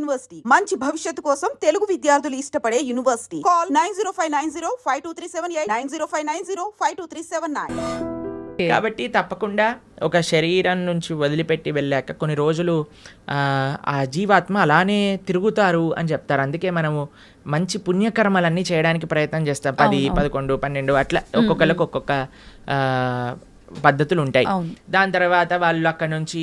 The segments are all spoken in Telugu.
యూనివర్సిటీ. మంచి భవిష్యత్తు కోసం తెలుగు విద్యార్థులు ఇష్టపడే university. Call nine zero five nine zero five two three seven eight nine zero five nine zero five two three seven nine. కాబట్టి తప్పకుండా ఒక శరీరం నుంచి వదిలిపెట్టి వెళ్ళాక కొన్ని రోజులు ఆ, జీవాత్మ అలానే తిరుగుతారు అని చెప్తారు. అందుకే మనము మంచి పుణ్యకర్మలన్నీ చేయడానికి ప్రయత్నం చేస్తాం. పది పదకొండు పన్నెండు అట్లా ఒక్కొక్కరికి ఒక్కొక్క ఆ, పద్ధతులు ఉంటాయి. దాని తర్వాత వాళ్ళు అక్కడ నుంచి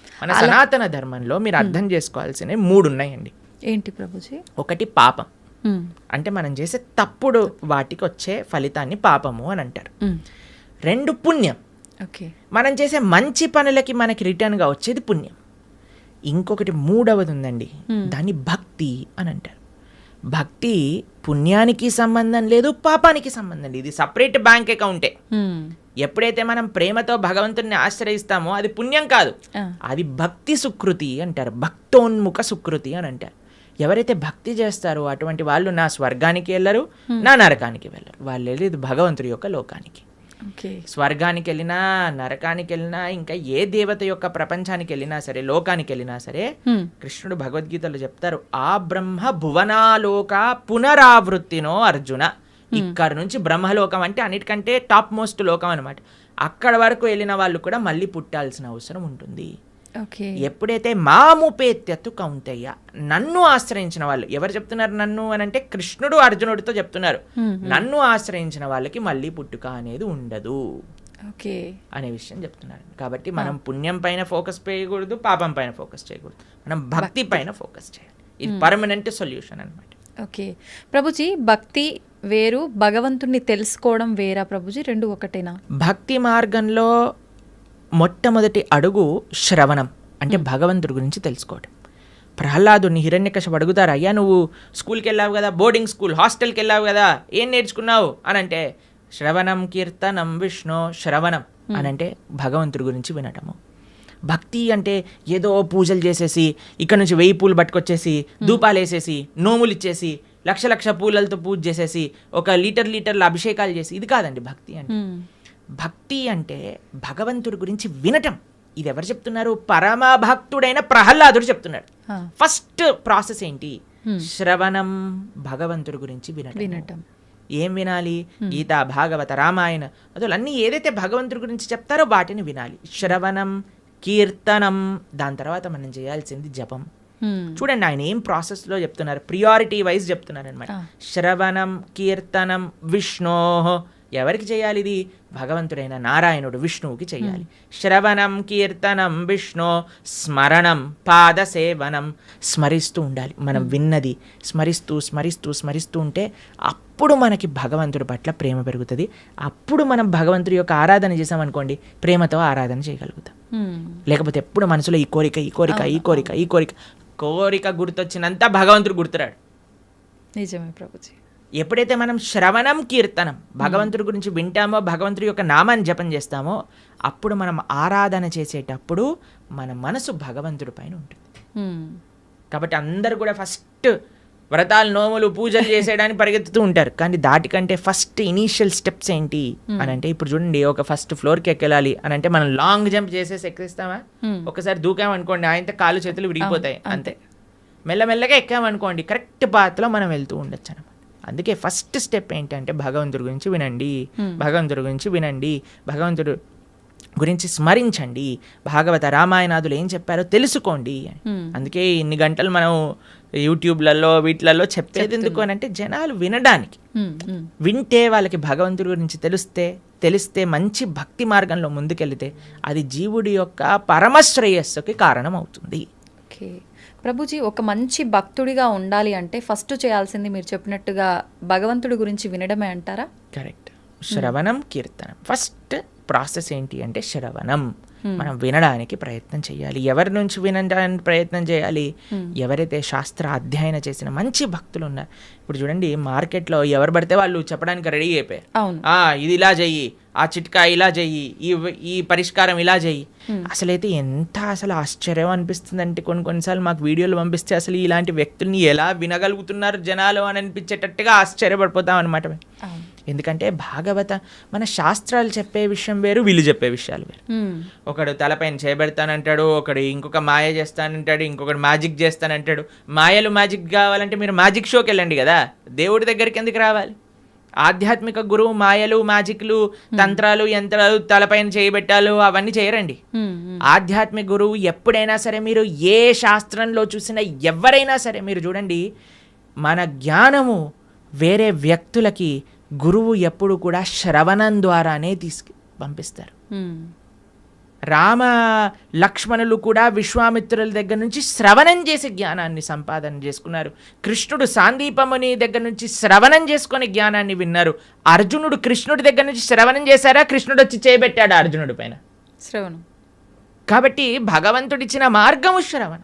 మన సనాతన ధర్మంలో మీరు అర్థం చేసుకోవాల్సినవి మూడు ఉన్నాయండి ఏంటి ప్రభుజీ? ఒకటి పాపం. మ్మ్. అంటే మనం చేసే తప్పుడు వాటికి వచ్చే ఫలితాన్ని పాపము అని అంటారు. మ్మ్. రెండు పుణ్యం. ఓకే. మనం చేసే మంచి పనులకి మనకి రిటర్న్గా వచ్చేది పుణ్యం. ఇంకొకటి మూడవది ఉందండి. దాన్ని భక్తి అని అంటారు. భక్తి పుణ్యానికి సంబంధం లేదు పాపానికి సంబంధం లేదు. ఇది సపరేట్ బ్యాంక్ అకౌంటే. ఎప్పుడైతే మనం ప్రేమతో భగవంతుడిని ఆశ్రయిస్తామో అది పుణ్యం కాదు. అది భక్తి సుకృతి అంటారు. భక్తోన్ముఖ సుకృతి అని అంటారు. ఎవరైతే భక్తి చేస్తారో అటువంటి వాళ్ళు నా స్వర్గానికి వెళ్ళరు నా నరకానికి వెళ్ళరు. వాళ్ళు వెళ్ళేది భగవంతుడి యొక్క లోకానికి. స్వర్గానికి వెళ్ళినా నరకానికి వెళ్ళినా ఇంకా ఏ దేవత యొక్క ప్రపంచానికి వెళ్ళినా సరే లోకానికి వెళ్ళినా సరే. కృష్ణుడు భగవద్గీతలో చెప్తారు ఆ బ్రహ్మ భువనాలోక పునరావృత్తినో అర్జున. ఇక్కడ నుంచి బ్రహ్మలోకం అంటే అన్నిటికంటే టాప్ మోస్ట్ లోకం అనమాట అక్కడ వరకు వెళ్ళిన వాళ్ళు కూడా మళ్ళీ పుట్టాల్సిన అవసరం ఉంటుంది. ఓకే. ఎప్పుడైతే మాముపేత్యత్తు కౌంతయ్య నన్ను ఆశ్రయించిన వాళ్ళు ఎవరు చెప్తున్నారు నన్ను అని అంటే కృష్ణుడు అర్జునుడితో చెప్తున్నారు. నన్ను ఆశ్రయించిన వాళ్ళకి మళ్ళీ పుట్టుక అనేది ఉండదు. ఓకే. అనే విషయం చెప్తున్నారు. కాబట్టి మనం పుణ్యం పైన ఫోకస్ చేయకూడదు పాపం పైన ఫోకస్ చేయకూడదు. మనం భక్తి. పైన ఫోకస్ చేయాలి. ఇది పర్మనెంట్ సొల్యూషన్ అనమాట ఓకే. ప్రభుజీ భక్తి వేరు భగవంతుణ్ణి తెలుసుకోవడం వేరా ప్రభుజీ? రెండు ఒకటేనా? భక్తి మార్గంలో మొట్టమొదటి అడుగు శ్రవణం అంటే భగవంతుడి గురించి తెలుసుకోవడం ప్రహ్లాదుని హిరణ్యకశపు అడుగుతారు అయ్యా నువ్వు స్కూల్కి వెళ్ళావు కదా బోర్డింగ్ స్కూల్ హాస్టల్కి వెళ్ళావు కదా ఏం నేర్చుకున్నావు? అని అంటే శ్రవణం కీర్తనం విష్ణు శ్రవణం అని అంటే భగవంతుడి గురించి వినటము. భక్తి అంటే ఏదో పూజలు చేసేసి ఇక్కడ నుంచి వెయ్యి పూలు పట్టుకొచ్చేసి ధూపాలు వేసేసి నోములు ఇచ్చేసి లక్ష లక్ష పూలతో పూజ చేసేసి ఒక లీటర్ లీటర్ల అభిషేకాలు చేసి ఇది కాదండి భక్తి అంటే. భక్తి అంటే భగవంతుడి గురించి వినటం. ఇది ఎవరు చెప్తున్నారు? పరమ భక్తుడైన ప్రహ్లాదుడు చెప్తున్నాడు. ఫస్ట్ ప్రాసెస్ ఏంటి? శ్రవణం భగవంతుడి గురించి వినటం వినటం. ఏం వినాలి? గీత భాగవత రామాయణ అసలు అన్ని ఏదైతే భగవంతుడి గురించి చెప్తారో వాటిని వినాలి. శ్రవణం కీర్తనం దాని తర్వాత మనం చేయాల్సింది జపం. చూడండి ఆయన ఏం ప్రాసెస్లో చెప్తున్నారు? ప్రియారిటీ వైజ్ చెప్తున్నారు అనమాట. శ్రవణం కీర్తనం విష్ణో. ఎవరికి చేయాలి ఇది? భగవంతుడైన నారాయణుడు విష్ణువుకి చేయాలి. శ్రవణం కీర్తనం విష్ణు స్మరణం పాద సేవనం స్మరిస్తూ ఉండాలి. మనం విన్నది స్మరిస్తూ స్మరిస్తూ స్మరిస్తూ ఉంటే అప్పుడు మనకి భగవంతుడి పట్ల ప్రేమ పెరుగుతుంది. అప్పుడు మనం భగవంతుడి యొక్క ఆరాధన చేసామనుకోండి ప్రేమతో ఆరాధన చేయగలుగుతాం. లేకపోతే ఎప్పుడు మనసులో ఈ కోరిక ఈ కోరిక ఈ కోరిక ఈ కోరిక కోరిక గుర్తొచ్చినంత భగవంతుడు గుర్తురాడు. నిజమే ప్రభుజీ. ఎప్పుడైతే మనం శ్రవణం కీర్తనం భగవంతుడి గురించి వింటామో భగవంతుడి యొక్క నామాన్ని జపం చేస్తామో అప్పుడు మనం ఆరాధన చేసేటప్పుడు మన మనసు భగవంతుడి పైన ఉంటుంది. కాబట్టి అందరు కూడా ఫస్ట్ వ్రతాలు నోములు పూజలు చేసేయడానికి పరిగెత్తుతూ ఉంటారు. కానీ దాటికంటే ఫస్ట్ ఇనీషియల్ స్టెప్స్ ఏంటి? అని అంటే ఇప్పుడు చూడండి ఒక ఫస్ట్ ఫ్లోర్కి ఎక్కెళ్ళాలి అని అంటే మనం లాంగ్ జంప్ చేసేసి ఎక్కిస్తామా? ఒకసారి దూకామనుకోండి ఆయనతో కాలు చేతులు విరిగిపోతాయి అంతే. మెల్లమెల్లగా ఎక్కామనుకోండి కరెక్ట్ పాత్లో మనం వెళ్తూ ఉండొచ్చు అనమాట అందుకే ఫస్ట్ స్టెప్ ఏంటంటే భగవంతుడి గురించి వినండి భగవంతుడి గురించి వినండి భగవంతుడు గురించి స్మరించండి భాగవత రామాయణాదులు ఏం చెప్పారో తెలుసుకోండి. అందుకే ఇన్ని గంటలు మనం యూట్యూబ్లలో వీటిలలో చెప్పేది ఎందుకు అని అంటే జనాలు వినడానికి. వింటే వాళ్ళకి భగవంతుడి గురించి తెలిస్తే తెలిస్తే మంచి భక్తి మార్గంలో ముందుకెళ్తే అది జీవుడి యొక్క పరమశ్రేయస్సుకి కారణం అవుతుంది ఓకే. ప్రభుజీ ఒక మంచి భక్తుడిగా ఉండాలి అంటే ఫస్ట్ చేయాల్సింది మీరు చెప్పినట్టుగా భగవంతుడి గురించి వినడమే అంటారా? కరెక్ట్. శ్రవణం కీర్తనం. ఫస్ట్ ప్రాసెస్ ఏంటి అంటే శ్రవణం. మనం వినడానికి ప్రయత్నం చేయాలి. ఎవరి నుంచి వినడానికి ప్రయత్నం చేయాలి? ఎవరైతే శాస్త్ర అధ్యయన చేసిన మంచి భక్తులు ఉన్నారు ఇప్పుడు చూడండి మార్కెట్లో ఎవరు పడితే వాళ్ళు చెప్పడానికి రెడీ అయిపోయారు. ఇది ఇలా చెయ్యి ఆ చిట్కా ఇలా చెయ్యి ఈ ఈ పరిష్కారం ఇలా చెయ్యి. అసలైతే ఎంత అసలు ఆశ్చర్యం అనిపిస్తుంది అంటే కొన్ని కొన్నిసార్లు మాకు వీడియోలు పంపిస్తే అసలు ఇలాంటి వ్యక్తుల్ని ఎలా వినగలుగుతున్నారు జనాలు అని అనిపించేటట్టుగా ఆశ్చర్యపడిపోతాం అనమాట ఎందుకంటే భాగవత మన శాస్త్రాలు చెప్పే విషయం వేరు వీళ్ళు చెప్పే విషయాలు వేరు. ఒకడు తలపైన చేయబెడతానంటాడు ఒకడు ఇంకొక మాయ చేస్తానంటాడు ఇంకొకడు మ్యాజిక్ చేస్తానంటాడు. మాయలు మ్యాజిక్ కావాలంటే మీరు మ్యాజిక్ షోకి వెళ్ళండి కదా. దేవుడి దగ్గరికి ఎందుకు రావాలి? ఆధ్యాత్మిక గురువు మాయలు మ్యాజిక్లు తంత్రాలు యంత్రాలు తలపైన చేయబెట్టాలు అవన్నీ చేయరండి. ఆధ్యాత్మిక గురువు ఎప్పుడైనా సరే మీరు ఏ శాస్త్రంలో చూసినా ఎవరైనా సరే మీరు చూడండి మన జ్ఞానము వేరే వ్యక్తులకి గురువు ఎప్పుడు కూడా శ్రవణం ద్వారానే తీసుకు పంపిస్తారు. రామ లక్ష్మణులు కూడా విశ్వామిత్రుల దగ్గర నుంచి శ్రవణం చేసి జ్ఞానాన్ని సంపాదన చేసుకున్నారు. కృష్ణుడు సాందీపముని దగ్గర నుంచి శ్రవణం చేసుకొని జ్ఞానాన్ని విన్నారు. అర్జునుడు కృష్ణుడి దగ్గర నుంచి శ్రవణం చేశారా? కృష్ణుడు వచ్చి చేయబెట్టాడు అర్జునుడి పైన? శ్రవణం. కాబట్టి భగవంతుడిచ్చిన మార్గము శ్రవణం.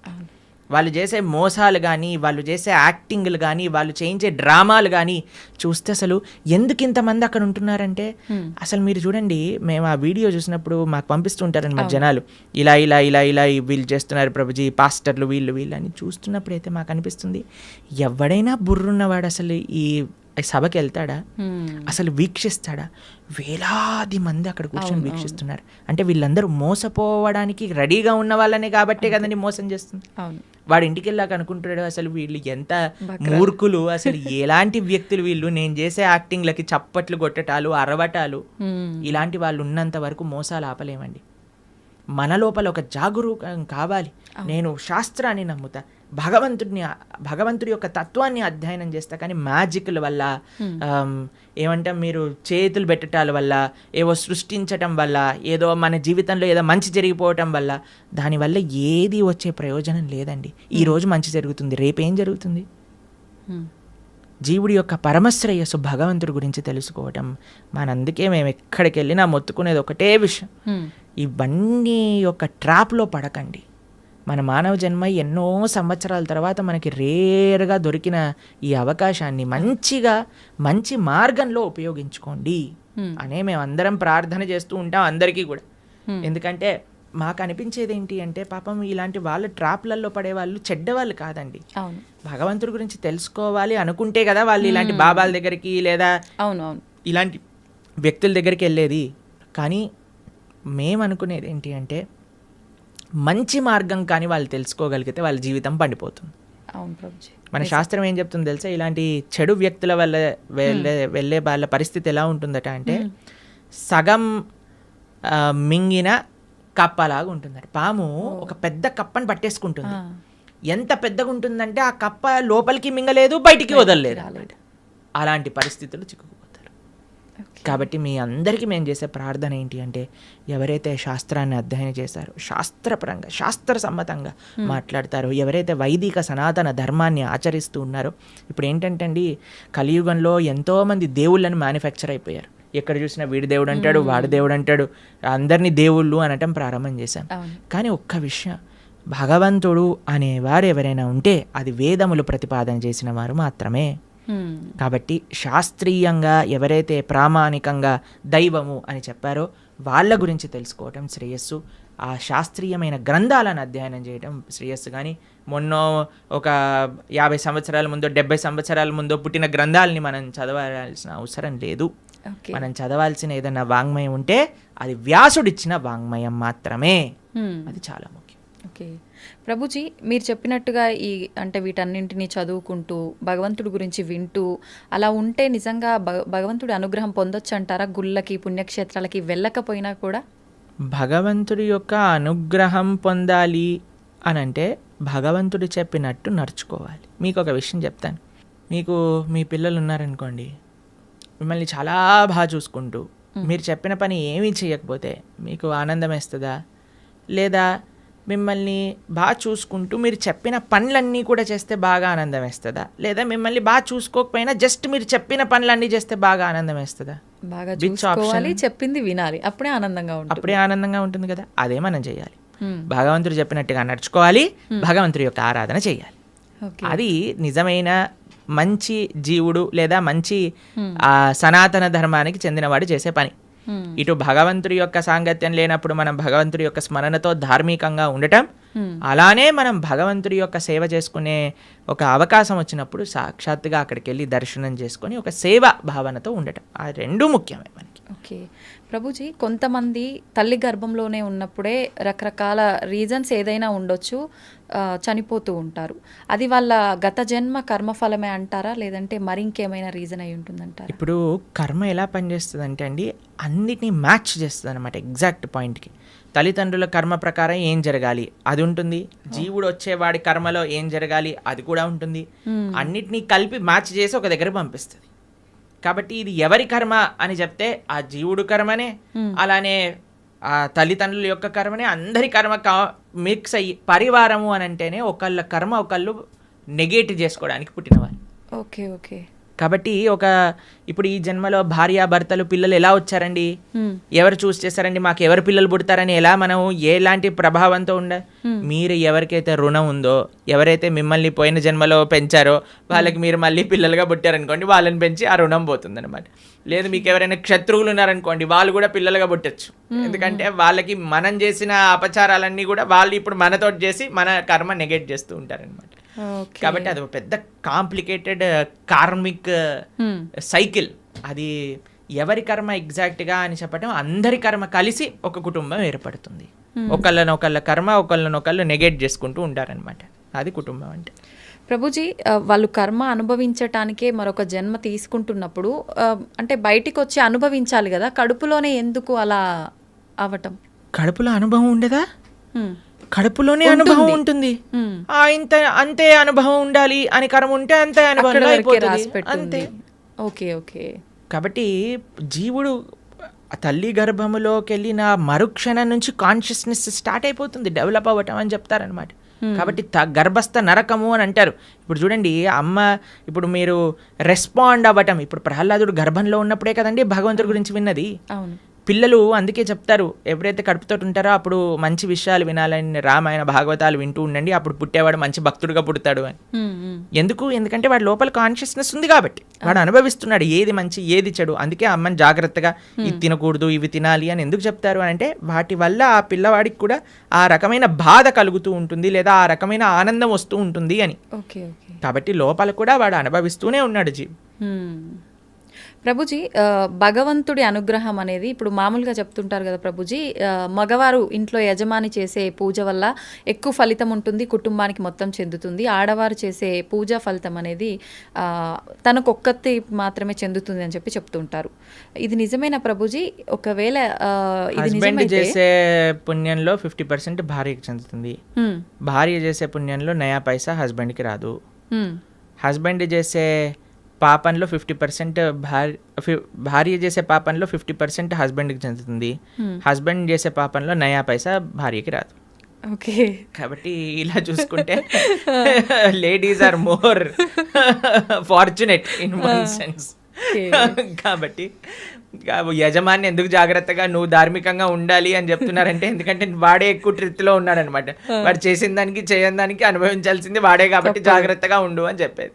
వాళ్ళు చేసే మోసాలు కానీ వాళ్ళు చేసే యాక్టింగ్లు కానీ వాళ్ళు చేయించే డ్రామాలు కానీ చూస్తే అసలు ఎందుకు ఇంతమంది అక్కడ ఉంటున్నారంటే అసలు మీరు చూడండి మేము ఆ వీడియో చూసినప్పుడు మాకు పంపిస్తుంటారనమాట జనాలు. ఇలా ఇలా ఇలా ఇలా వీళ్ళు చేస్తున్నారు ప్రభుజీ పాస్టర్లు వీళ్ళు వీళ్ళు అని చూస్తున్నప్పుడు అయితే మాకు అనిపిస్తుంది ఎవడైనా బుర్రున్నవాడు అసలు ఈ సభకి వెళ్తాడా. అసలు వీక్షిస్తాడా? వేలాది మంది అక్కడ కూర్చొని వీక్షిస్తున్నారు. అంటే వీళ్ళందరూ మోసపోవడానికి రెడీగా ఉన్న వాళ్ళనే కాబట్టే కదండి మోసం చేస్తుంది. అవును. వాడు ఇంటికి వెళ్ళాక అనుకుంటాడు అసలు వీళ్ళు ఎంత మూర్ఖులు అసలు ఎలాంటి వ్యక్తులు వీళ్ళు? నేను చేసే యాక్టింగ్లకి చప్పట్లు కొట్టటాలు అరవటాలు. ఇలాంటి వాళ్ళు ఉన్నంత వరకు మోసాలు ఆపలేమండి. మన లోపల ఒక జాగరూకం కావాలి. నేను శాస్త్రాన్ని నమ్ముతా. భగవంతుడిని భగవంతుడి యొక్క తత్వాన్ని అధ్యయనం చేస్తా. కానీ మ్యాజిక్ల వల్ల ఏమంటాం మీరు చేతులు పెట్టటాల వల్ల ఏవో సృష్టించటం వల్ల ఏదో మన జీవితంలో ఏదో మంచి జరిగిపోవటం వల్ల దానివల్ల ఏది వచ్చే ప్రయోజనం లేదండి. ఈ రోజు మంచి జరుగుతుంది. రేపేం జరుగుతుంది. జీవుడి యొక్క పరమశ్రేయస్సు భగవంతుడి గురించి తెలుసుకోవటం. మనందుకే మేము ఎక్కడికి వెళ్ళినా మొత్తుకునేది ఒకటే విషయం. ఇవన్నీ యొక్క ట్రాప్లో పడకండి. మన మానవ జన్మ ఎన్నో సంవత్సరాల తర్వాత మనకి రేర్గా దొరికిన ఈ అవకాశాన్ని మంచిగా మంచి మార్గంలో ఉపయోగించుకోండి. అనే మేము అందరం ప్రార్థన చేస్తూ ఉంటాం అందరికీ కూడా. ఎందుకంటే మాకు అనిపించేది ఏంటి అంటే పాపం ఇలాంటి వాళ్ళ ట్రాప్లలో పడే వాళ్ళు చెడ్డవాళ్ళు కాదండి. అవును. భగవంతుడి గురించి తెలుసుకోవాలి అనుకుంటే కదా వాళ్ళు ఇలాంటి బాబాల దగ్గరికి లేదా అవును అవును. ఇలాంటి వ్యక్తుల దగ్గరికి వెళ్ళేది. కానీ మేము అనుకునేది ఏంటి అంటే మంచి మార్గం కానీ వాళ్ళు తెలుసుకోగలిగితే వాళ్ళ జీవితం పండిపోతుంది. అవును ప్రభుజీ. మన శాస్త్రం ఏం చెప్తుంది తెలుసా? ఇలాంటి చెడు వ్యక్తుల వల్ల వెళ్ళే వెళ్ళే వాళ్ళ పరిస్థితి ఎలా ఉంటుందట అంటే సగం మింగిన కప్పలాగా ఉంటుందట. పాము ఒక పెద్ద కప్పని పట్టేసుకుంటుంది. ఎంత పెద్దగా ఉంటుందంటే ఆ కప్ప లోపలికి మింగలేదు బయటికి వదలలేదు. అలాంటి పరిస్థితులు ఓకే. కాబట్టి మీ అందరికీ మేము చేసే ప్రార్థన ఏంటి అంటే ఎవరైతే శాస్త్రాన్ని అధ్యయనం చేశారో శాస్త్రపరంగా శాస్త్ర సమ్మతంగా మాట్లాడతారో ఎవరైతే వైదిక సనాతన ధర్మాన్ని ఆచరిస్తూ ఉన్నారో ఇప్పుడు ఏంటంటే అండి కలియుగంలో ఎంతోమంది దేవుళ్ళని మ్యానుఫ్యాక్చర్ అయిపోయారు. ఎక్కడ చూసినా వీడి దేవుడు అంటాడు వాడి దేవుడు అంటాడు అందరినీ దేవుళ్ళు అనటం ప్రారంభం చేశాం కానీ ఒక్క విషయం భగవంతుడు అనేవారు ఎవరైనా ఉంటే అది వేదములు ప్రతిపాదన చేసిన వారు మాత్రమే. కాబట్టి శాస్త్రీయంగా ఎవరైతే ప్రామాణికంగా దైవము అని చెప్పారో వాళ్ళ గురించి తెలుసుకోవటం శ్రేయస్సు. ఆ శాస్త్రీయమైన గ్రంథాలను అధ్యయనం చేయడం శ్రేయస్సు. కానీ మొన్న ఒక యాభై సంవత్సరాల ముందో డెబ్బై సంవత్సరాల ముందో పుట్టిన గ్రంథాలని మనం చదవాల్సిన అవసరం లేదు. మనం చదవాల్సిన ఏదైనా వాంగ్మయం ఉంటే అది వ్యాసుడిచ్చిన వాంగ్మయం మాత్రమే. మ్మ్. అది చాలా ముఖ్యం. ఓకే. ప్రభుజీ మీరు చెప్పినట్టుగా ఈ అంటే వీటన్నింటినీ చదువుకుంటూ భగవంతుడి గురించి వింటూ అలా ఉంటే నిజంగా భగ- భగవంతుడి అనుగ్రహం పొందొచ్చు అంటారా గుళ్ళకి పుణ్యక్షేత్రాలకి వెళ్ళకపోయినా కూడా? భగవంతుడి యొక్క అనుగ్రహం పొందాలి అని అంటే భగవంతుడు చెప్పినట్టు నడుచుకోవాలి. మీకు ఒక విషయం చెప్తాను. మీకు మీ పిల్లలు ఉన్నారనుకోండి మిమ్మల్ని చాలా బాగా చూసుకుంటూ మీరు చెప్పిన పని ఏమీ చేయకపోతే మీకు ఆనందం వేస్తుందా? లేదా మిమ్మల్ని బాగా చూసుకుంటూ మీరు చెప్పిన పనులన్నీ కూడా చేస్తే బాగా ఆనందం వేస్తుందా? లేదా మిమ్మల్ని బాగా చూసుకోకపోయినా జస్ట్ మీరు చెప్పిన పనులన్నీ చేస్తే బాగా ఆనందం వేస్తుందా? బాగా చూసుకోవాలి? చెప్పింది వినాలి. అప్పుడే ఆనందంగా ఉంటుంది. అప్పుడే ఆనందంగా ఉంటుంది కదా? అదే మనం చేయాలి. భగవంతుడు చెప్పినట్టుగా నడుచుకోవాలి భగవంతుడి యొక్క ఆరాధన చేయాలి. అది నిజమైన మంచి జీవుడు లేదా మంచి ఆ, సనాతన ధర్మానికి చెందినవాడు చేసే పని. ఇటు భగవంతుడి యొక్క సాంగత్యం లేనప్పుడు మనం భగవంతుడి యొక్క స్మరణతో ధార్మికంగా ఉండటం. అలానే మనం భగవంతుడి యొక్క సేవ చేసుకునే ఒక అవకాశం వచ్చినప్పుడు సాక్షాత్తుగా అక్కడికి వెళ్ళి దర్శనం చేసుకొని ఒక సేవ భావనతో ఉండటం. ఆ రెండు ముఖ్యమే ఓకే. ప్రభుజీ కొంతమంది తల్లి గర్భంలోనే ఉన్నప్పుడే రకరకాల రీజన్స్ ఏదైనా ఉండొచ్చు చనిపోతూ ఉంటారు. అది వాళ్ళ గత జన్మ కర్మఫలమే అంటారా? లేదంటే మరి ఇంకేమైనా రీజన్ అయి ఉంటుందంటారా? ఇప్పుడు కర్మ ఎలా పనిచేస్తుంది అంటే అండి అన్నిటినీ మ్యాచ్ చేస్తుంది అనమాట ఎగ్జాక్ట్ పాయింట్కి. తల్లిదండ్రుల కర్మ ప్రకారం ఏం జరగాలి? అది ఉంటుంది. జీవుడు వచ్చేవాడి కర్మలో ఏం జరగాలి? అది కూడా ఉంటుంది. అన్నిటినీ కలిపి మ్యాచ్ చేసి ఒక దగ్గర పంపిస్తుంది. కాబట్టి ఇది ఎవరి కర్మ అని చెప్తే ఆ జీవుడు కర్మనే అలానే ఆ తల్లిదండ్రుల యొక్క కర్మనే అందరి కర్మ కా మిక్స్ అయ్యి పరివారము అని అంటేనే ఒకళ్ళ కర్మ ఒకళ్ళు నెగేట్ చేసుకోవడానికి పుట్టినవారు. Okay okay. కాబట్టి ఒక ఇప్పుడు ఈ జన్మలో భార్య భర్తలు పిల్లలు ఎలా వచ్చారండి. ఎవరు చూస్ చేశారండి? మాకు ఎవరు పిల్లలు పుడతారని ఎలా మనం ఎలాంటి ప్రభావంతో ఉండ మీరు ఎవరికైతే రుణం ఉందో ఎవరైతే మిమ్మల్ని పోయిన జన్మలో పెంచారో వాళ్ళకి మీరు మళ్ళీ పిల్లలుగా పుట్టారనుకోండి వాళ్ళని పెంచి ఆ రుణం పోతుంది అనమాట లేదు మీకు ఎవరైనా క్షత్రువులు ఉన్నారనుకోండి వాళ్ళు కూడా పిల్లలుగా పుట్టచ్చు. ఎందుకంటే వాళ్ళకి మనం చేసిన అపచారాలన్నీ కూడా వాళ్ళు ఇప్పుడు మనతో చేసి మన కర్మ నెగెట్ చేస్తూ ఉంటారనమాట కాబట్టి అది ఒక పెద్ద కాంప్లికేటెడ్ కార్మిక్ Hmm. సైకిల్. అది ఎవరి కర్మ ఎగ్జాక్ట్గా అని చెప్పడం అందరి కర్మ కలిసి ఒక కుటుంబం ఏర్పడుతుంది. ఒకళ్ళని ఒకళ్ళ కర్మ ఒకళ్ళని ఒకళ్ళు నెగెట్ చేసుకుంటూ ఉంటారనమాట అది కుటుంబం అంటే. ప్రభుజీ ఆ, వాళ్ళు కర్మ అనుభవించటానికే మరొక జన్మ తీసుకుంటున్నప్పుడు అంటే బయటికి వచ్చి అనుభవించాలి కదా కడుపులోనే ఎందుకు అలా అవటం? కడుపులో అనుభవం ఉండదా? హ్మ్. కడుపులోనే అనుభవం ఉంటుంది. ఇంత అంతే అనుభవం ఉండాలి అని కర్మ ఉంటే అంతే అనుభవం అంతే. Okay okay. కాబట్టి జీవుడు తల్లి గర్భములోకి వెళ్ళిన మరుక్షణం నుంచి కాన్షియస్నెస్ స్టార్ట్ అయిపోతుంది డెవలప్ అవ్వటం అని చెప్తారనమాట కాబట్టి గర్భస్థ నరకము అని అంటారు. ఇప్పుడు చూడండి అమ్మ ఇప్పుడు మీరు రెస్పాండ్ అవ్వటం ఇప్పుడు ప్రహ్లాదుడు గర్భంలో ఉన్నప్పుడే కదండి భగవంతుడి గురించి విన్నది. పిల్లలు అందుకే చెప్తారు ఎప్పుడైతే కడుపుతో ఉంటారో అప్పుడు మంచి విషయాలు వినాలని రామాయణ భాగవతాలు వింటూ ఉండండి అప్పుడు పుట్టేవాడు మంచి భక్తుడుగా పుడతాడు అని. ఎందుకు? ఎందుకంటే వాడి లోపల కాన్షియస్నెస్ ఉంది కాబట్టి. వాడు అనుభవిస్తున్నాడు ఏది మంచి ఏది చెడు. అందుకే అమ్మని జాగ్రత్తగా ఇది తినకూడదు ఇవి తినాలి అని ఎందుకు చెప్తారు అని అంటే వాటి వల్ల ఆ పిల్లవాడికి కూడా ఆ రకమైన బాధ కలుగుతూ ఉంటుంది లేదా ఆ రకమైన ఆనందం వస్తూ ఉంటుంది అని. కాబట్టి లోపల కూడా వాడు అనుభవిస్తూనే ఉన్నాడు జీవి. ప్రభుజీ భగవంతుడి అనుగ్రహం అనేది ఇప్పుడు మామూలుగా చెప్తుంటారు కదా ప్రభుజీ మగవారు ఇంట్లో యజమాని చేసే పూజ వల్ల ఎక్కువ ఫలితం ఉంటుంది కుటుంబానికి మొత్తం చెందుతుంది. ఆడవారు చేసే పూజా ఫలితం అనేది తనకొక్కతి మాత్రమే చెందుతుంది అని చెప్పి చెప్తుంటారు. ఇది నిజమేనా ప్రభుజీ? ఒకవేళ ఇది చేసే పుణ్యంలో ఫిఫ్టీ పర్సెంట్ భార్యకి చెందుతుంది. భార్య చేసే పుణ్యంలో నయా పైసా హస్బెండ్కి రాదు. హస్బెండ్ చేసే పాపంలో ఫిఫ్టీ పర్సెంట్ భార్య భార్య చేసే పాపంలో ఫిఫ్టీ పర్సెంట్ హస్బెండ్కి చెందుతుంది. హస్బెండ్ చేసే పాపంలో నయా పైసా భార్యకి రాదు. ఓకే. కాబట్టి ఇలా చూసుకుంటే ladies are more fortunate in one sense. కాబట్టి యజమాని ఎందుకు జాగ్రత్తగా నువ్వు ధార్మికంగా ఉండాలి అని చెప్తున్నారంటే ఎందుకంటే వాడే ఎక్కువ ట్రిత్లో ఉన్నాడనమాట. వాడు చేసిన దానికి చేయని దానికి అనుభవించాల్సింది వాడే కాబట్టి జాగ్రత్తగా ఉండు అని చెప్పేది.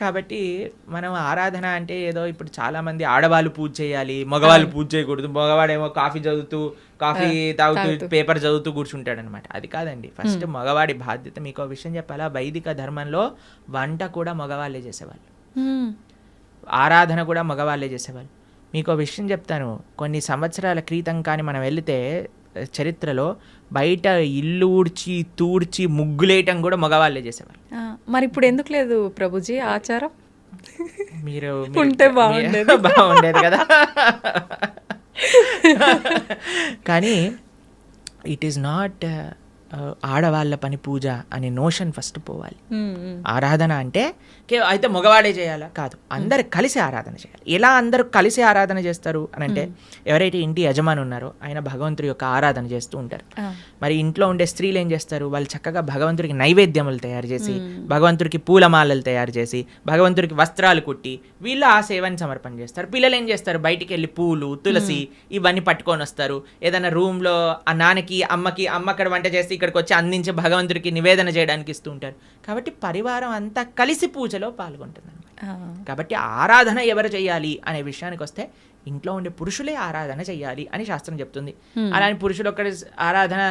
కాబట్టి మనం ఆరాధన అంటే ఏదో ఇప్పుడు చాలా మంది ఆడవాళ్ళు పూజ చేయాలి మగవాళ్ళు పూజ చేయకూడదు మగవాడేమో కాఫీ చదువుతూ కాఫీ తాగుతూ పేపర్ చదువుతూ కూర్చుంటాడు అనమాట అది కాదండి. ఫస్ట్ మగవాడి బాధ్యత. మీకు విషయం చెప్పాలా? వైదిక ధర్మంలో వంట కూడా మగవాళ్ళే చేసేవాళ్ళు. ఆరాధన కూడా మగవాళ్ళే చేసేవాళ్ళు. మీకు ఒక విషయం చెప్తాను. కొన్ని సంవత్సరాల క్రితం కానీ మనం వెళితే చరిత్రలో బయట ఇల్లు ఊడ్చి తూడ్చి ముగ్గులేయటం కూడా మగవాళ్ళే చేసేవాళ్ళు మరి ఇప్పుడు ఎందుకు లేదు ప్రభుజీ ఆచారం? మీరు ఉంటే బాగుండేది. బాగుండేది కదా. కానీ ఇట్ ఈస్ నాట్ ఆడవాళ్ళ పని పూజ అనే నోషన్ ఫస్ట్ పోవాలి. ఆరాధన అంటే అయితే మగవాడే చేయాలా? కాదు అందరు కలిసి ఆరాధన చేయాలి. ఎలా అందరూ కలిసి ఆరాధన చేస్తారు అని అంటే ఎవరైతే ఇంటి యజమాని ఉన్నారో ఆయన భగవంతుడి యొక్క ఆరాధన చేస్తూ ఉంటారు. మరి ఇంట్లో ఉండే స్త్రీలు ఏం చేస్తారు? వాళ్ళు చక్కగా భగవంతుడికి నైవేద్యములు తయారు చేసి భగవంతుడికి పూలమాలలు తయారు చేసి భగవంతుడికి వస్త్రాలు కుట్టి వీళ్ళు ఆ సేవని సమర్పణ చేస్తారు. పిల్లలు ఏం చేస్తారు? బయటికి వెళ్ళి పూలు తులసి ఇవన్నీ పట్టుకొని వస్తారు. ఏదైనా రూమ్లో ఆ నాన్నకి అమ్మకి అమ్మ అక్కడ వంట చేసి ఇక్కడికి వచ్చి అందించి భగవంతుడికి నివేదన చేయడానికి ఇస్తూ ఉంటారు కాబట్టి పరివారం అంతా కలిసి పూజలో పాల్గొంటుంది. కాబట్టి ఆరాధన ఎవరు చేయాలి అనే విషయానికి వస్తే ఇంట్లో ఉండే పురుషులే ఆరాధన చేయాలి అని శాస్త్రం చెప్తుంది. అలానే పురుషులు ఒక్కడి ఆరాధన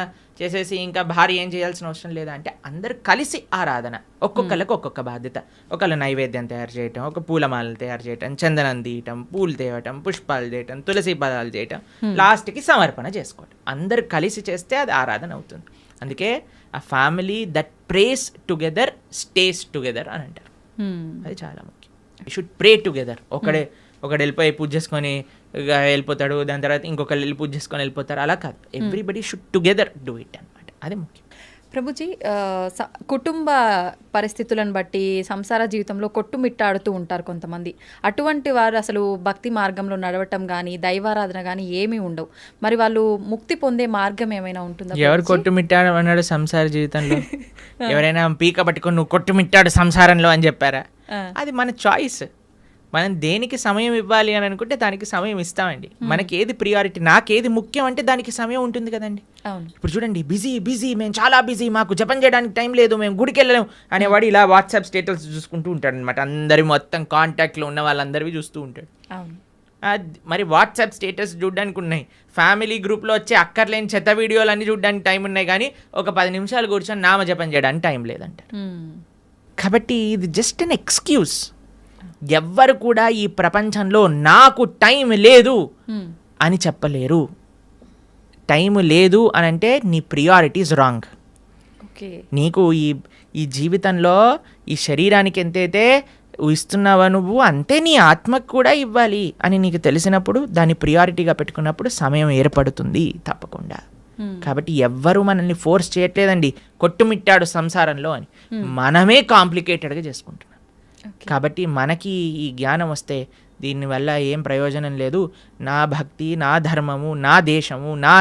చేసేసి ఇంకా భార్య ఏం చేయాల్సిన అవసరం లేదా అంటే అందరు కలిసి ఆరాధన. ఒక్కొక్కరికి ఒక్కొక్క బాధ్యత. ఒకళ్ళు నైవేద్యం తయారు చేయటం ఒక పూలమాలలు తయారు చేయటం చందనం తీయటం పూలు తేవటం పుష్పాలు చేయటం తులసి పదాలు చేయటం లాస్ట్కి సమర్పణ చేసుకోవటం. అందరు కలిసి చేస్తే అది ఆరాధన అవుతుంది. అందుకే ఆ family that prays together stays together అని అంటారు. అది చాలా ముఖ్యం. షుడ్ ప్రే టుగెదర్ ఒకడే ఒకడు వెళ్ళిపోయి పూజ చేసుకొని వెళ్ళిపోతాడు దాని తర్వాత ఇంకొకరు వెళ్ళి పూజ చేసుకొని వెళ్ళిపోతారు. అలా కాదు. Everybody should together do it అనమాట అది ముఖ్యం. ప్రభుజీ కుటుంబ పరిస్థితులను బట్టి సంసార జీవితంలో కొట్టుమిట్టాడుతూ ఉంటారు కొంతమంది. అటువంటి వారు అసలు భక్తి మార్గంలో నడవటం కానీ దైవారాధన కానీ ఏమీ ఉండవు. మరి వాళ్ళు ముక్తి పొందే మార్గం ఏమైనా ఉంటుందా ఎవరు కొట్టుమిట్టాడు అన్నాడు సంసార జీవితంలో? ఎవరైనా పీక పట్టుకొని నువ్వు కొట్టుమిట్టాడు సంసారంలో అని చెప్పారా. అది మన చాయిస్ మనం దేనికి సమయం ఇవ్వాలి అని అనుకుంటే దానికి సమయం ఇస్తామండి. మనకి ఏది ప్రియారిటీ నాకేది ముఖ్యం అంటే దానికి సమయం ఉంటుంది కదండి. ఇప్పుడు చూడండి బిజీ బిజీ మేము చాలా బిజీ మాకు జపం చేయడానికి టైం లేదు మేము గుడికి వెళ్ళలేము అనేవాడు ఇలా వాట్సాప్ స్టేటస్ చూసుకుంటూ ఉంటాడు అనమాట అందరి మొత్తం కాంటాక్ట్లో ఉన్న వాళ్ళందరివి చూస్తూ ఉంటాడు. మరి వాట్సాప్ స్టేటస్ చూడడానికి ఉన్నాయి. ఫ్యామిలీ గ్రూప్లో వచ్చే అక్కర్లేని చెత్త వీడియోలు అన్ని చూడడానికి టైం ఉన్నాయి కానీ ఒక పది నిమిషాలు కూర్చొని నామ జపం చేయడానికి టైం లేదంటారు. కాబట్టి ఇది జస్ట్ అన్ ఎక్స్క్యూజ్ ఎవ్వరు కూడా ఈ ప్రపంచంలో నాకు టైం లేదు ఉమ్. అని చెప్పలేరు. టైం లేదు అని అంటే నీ ప్రియారిటీస్ రాంగ్ నీకు ఈ ఈ జీవితంలో ఈ శరీరానికి ఎంతైతే ఇస్తున్నావా నువ్వు అంతే నీ ఆత్మకు కూడా ఇవ్వాలి అని నీకు తెలిసినప్పుడు దాన్ని ప్రియారిటీగా పెట్టుకున్నప్పుడు సమయం ఏర్పడుతుంది తప్పకుండా. Hmm. కాబట్టి ఎవ్వరూ మనల్ని ఫోర్స్ చేయట్లేదండి. కొట్టుమిట్టాడు సంసారంలో అని. మనమే కాంప్లికేటెడ్గా చేసుకుంటున్నాం. కాబట్టి మనకి ఈ జ్ఞానం వస్తే దీనివల్ల ఏం ప్రయోజనం లేదు. నా భక్తి నా ధర్మము నా దేశము నా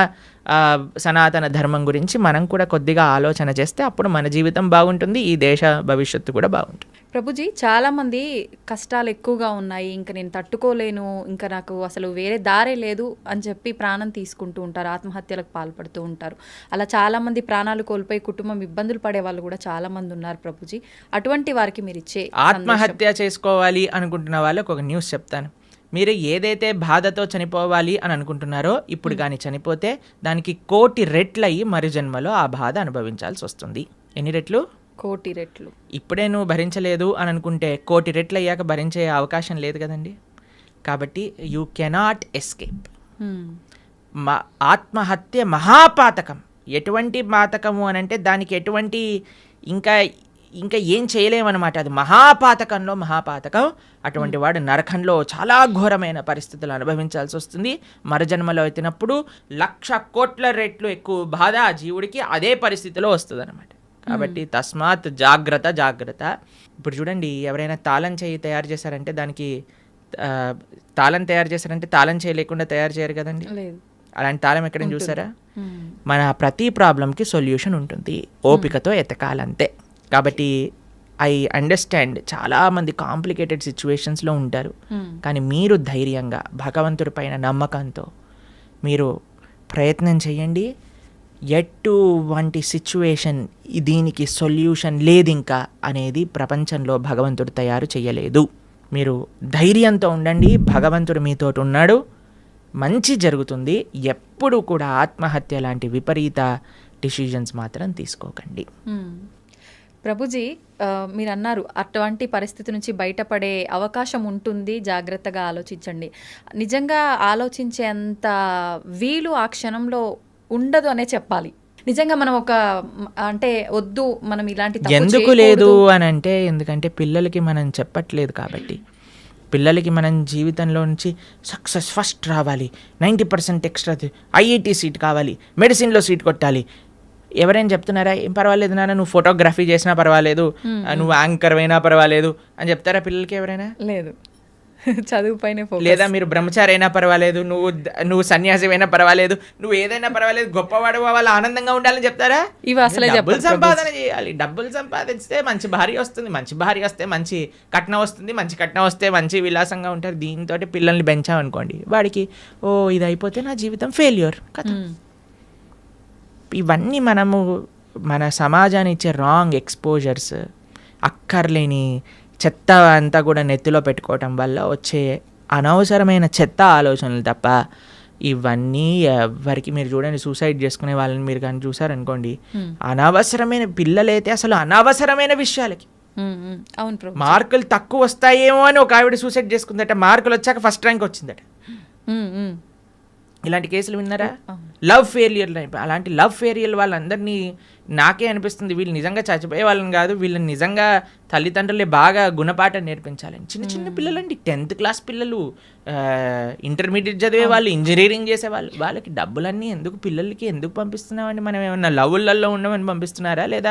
సనాతన ధర్మం గురించి మనం కూడా కొద్దిగా ఆలోచన చేస్తే అప్పుడు మన జీవితం బాగుంటుంది ఈ దేశ భవిష్యత్తు కూడా బాగుంటుంది. ప్రభుజీ చాలా మంది కష్టాలు ఎక్కువగా ఉన్నాయి. ఇంకా నేను తట్టుకోలేను. ఇంకా నాకు అసలు వేరే దారే లేదు అని చెప్పి ప్రాణం తీసుకుంటూ ఉంటారు. ఆత్మహత్యలకు పాల్పడుతూ ఉంటారు. అలా చాలా మంది ప్రాణాలు కోల్పోయి కుటుంబం ఇబ్బందులు పడే వాళ్ళు కూడా చాలా మంది ఉన్నారు ప్రభుజీ. అటువంటి వారికి మీరు ఇచ్చే ఆత్మహత్య చేసుకోవాలి అనుకుంటున్న వాళ్ళకి ఒక న్యూస్ చెప్తాను. మీరు ఏదైతే బాధతో చనిపోవాలి అని అనుకుంటున్నారో ఇప్పుడు కానీ చనిపోతే దానికి కోటి రెట్లయి మరు జన్మలో ఆ బాధ అనుభవించాల్సి వస్తుంది. ఎన్ని రెట్లు? కోటి రెట్లు. ఇప్పుడే నువ్వు భరించలేదు అని అనుకుంటే కోటి రెట్లు అయ్యాక భరించే అవకాశం లేదు కదండి. కాబట్టి యూ కెనాట్ ఎస్కేప్. మా ఆత్మహత్య మహాపాతకం. ఎటువంటి పాతకము అని అంటే దానికి ఎటువంటి ఇంకా ఇంకా ఏం చేయలేమన్నమాట అది. మహాపాతకంలో మహాపాతకం. అటువంటి వాడు నరకంలో చాలా ఘోరమైన పరిస్థితులు అనుభవించాల్సి వస్తుంది. మరజన్మలో ఎత్తినప్పుడు లక్ష కోట్ల రెట్లు ఎక్కువ బాధ ఆ జీవుడికి అదే పరిస్థితిలో వస్తుంది అనమాట కాబట్టి తస్మాత్ జాగ్రత్త జాగ్రత్త. ఇప్పుడు చూడండి ఎవరైనా తాళం చేయి తయారు చేశారంటే దానికి తాళం తయారు చేశారంటే తాళం చేయి లేకుండా తయారు చేయరు కదండి? అలాంటి తాళం ఎక్కడైనా చూసారా. మన ప్రతి ప్రాబ్లంకి సొల్యూషన్ ఉంటుంది. ఓపికతో ఎతకాలంతే. కాబట్టి ఐ అండర్స్టాండ్ చాలామంది కాంప్లికేటెడ్ సిచ్యువేషన్స్లో ఉంటారు. కానీ మీరు ధైర్యంగా భగవంతుడి పైన నమ్మకంతో మీరు ప్రయత్నం చేయండి. ఎటువంటి సిచ్యువేషన్ దీనికి సొల్యూషన్ లేదు ఇంకా అనేది ప్రపంచంలో భగవంతుడు తయారు చేయలేదు మీరు ధైర్యంతో ఉండండి భగవంతుడు మీతోటి ఉన్నాడు మంచి జరుగుతుంది ఎప్పుడు కూడా ఆత్మహత్య లాంటి విపరీత డిసిజన్స్ మాత్రం తీసుకోకండి. ప్రభుజీ మీరు అన్నారు అటువంటి పరిస్థితి నుంచి బయటపడే అవకాశం ఉంటుంది జాగ్రత్తగా ఆలోచించండి. నిజంగా ఆలోచించేంత వీలు ఆ క్షణంలో ఉండదు అనే చెప్పాలి. నిజంగా మనం ఒక అంటే వద్దు మనం ఇలాంటి ఎందుకు. లేదు అని అంటే ఎందుకంటే పిల్లలకి మనం చెప్పట్లేదు కాబట్టి. పిల్లలకి మనం జీవితంలో నుంచి సక్సెస్ ఫస్ట్ రావాలి. Ninety percent extra IIT seat కావాలి. మెడిసిన్లో సీట్ కొట్టాలి. ఎవరైనా చెప్తున్నారా? ఏం పర్వాలేదు నాన్న నువ్వు ఫోటోగ్రఫీ చేసినా పర్వాలేదు. నువ్వు యాంకర్ అయినా పర్వాలేదు. అని చెప్తారా పిల్లలకి ఎవరైనా? లేదు. చదువు పైన ఫోకస్ లేదా మీరు బ్రహ్మచారి అయినా పర్వాలేదు నువ్వు నువ్వు సన్యాసి అయినా పర్వాలేదు నువ్వు ఏదైనా పర్వాలేదు గొప్పవాడు వాళ్ళు ఆనందంగా ఉండాలని చెప్తారా? ఇవి అసలే డబ్బులు సంపాదన చేయాలి. డబ్బులు సంపాదిస్తే మంచి భార్య వస్తుంది మంచి భార్య వస్తే మంచి కట్నం వస్తుంది మంచి కట్నం వస్తే మంచి విలాసంగా ఉంటారు. దీంతో పిల్లల్ని పెంచామనుకోండి వాడికి ఓ ఇది అయిపోతే నా జీవితం ఫెయిల్యూర్ మ్మ్. ఇవన్నీ మనము మన సమాజాన్ని ఇచ్చే రాంగ్ ఎక్స్పోజర్స్ అక్కర్లేని చెత్త అంతా కూడా నెత్తిలో పెట్టుకోవటం వల్ల వచ్చే అనవసరమైన చెత్త ఆలోచనలు తప్ప ఇవన్నీ ఎవరికి మీరు చూడండి సూసైడ్ చేసుకునే వాళ్ళని మీరు కానీ చూసారనుకోండి. అనవసరమైన పిల్లలైతే అసలు అనవసరమైన విషయాలకి. అవును ప్రభు మార్కులు తక్కువ వస్తాయేమో అని ఒక ఆవిడ సూసైడ్ చేసుకుందట మార్కులు వచ్చాక ఫస్ట్ ర్యాంక్ వచ్చిందట. ఇలాంటి కేసులు విన్నారా. లవ్ ఫెయిలియర్ అలాంటి లవ్ ఫెయిలియర్ వాళ్ళందరినీ నాకే అనిపిస్తుంది. వీళ్ళు నిజంగా చచ్చిపోయే వాళ్ళని కాదు వీళ్ళని నిజంగా తల్లిదండ్రులే బాగా గుణపాఠం నేర్పించాలని. చిన్న చిన్న పిల్లలండి. టెన్త్ క్లాస్ పిల్లలు ఇంటర్మీడియట్ చదివే వాళ్ళు ఇంజనీరింగ్ చేసే వాళ్ళు వాళ్ళకి డబ్బులన్నీ ఎందుకు పిల్లలకి ఎందుకు పంపిస్తున్నామండి? మనం ఏమన్నా లవ్వులలో ఉండమని పంపిస్తున్నారా లేదా?